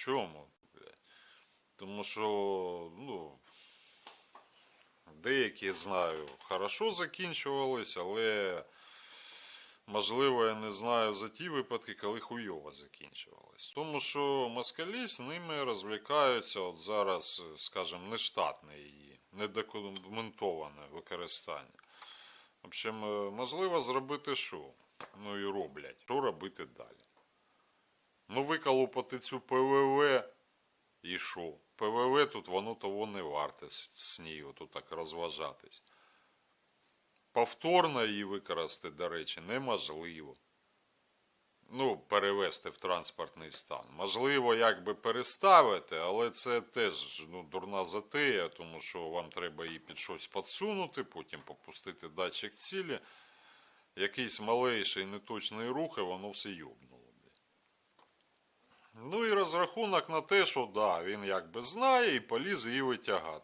Чому? Тому що, ну, деякі знаю, хорошо закінчувались, але можливо, я не знаю за ті випадки, коли хуйово закінчувались. Тому що москалі з ними розвлікаються от зараз, скажімо, нештатне її, недокументоване використання. В общем, е, можливо зробити що? Ну і роблять. Що робити далі? Ну, виколупати цю ПВВ і що? ПВВ тут воно того не варте з нею тут так розважатись. Повторно її використати, до речі, неможливо. Ну, перевести в транспортний стан. Можливо, якби переставити, але це теж ну, дурна затея, тому що вам треба її під щось підсунути, потім попустити датчик цілі. Якийсь малейший неточний рух, і воно все йобнуло. Розрахунок на те, що да, він якби знає і поліз її витягати.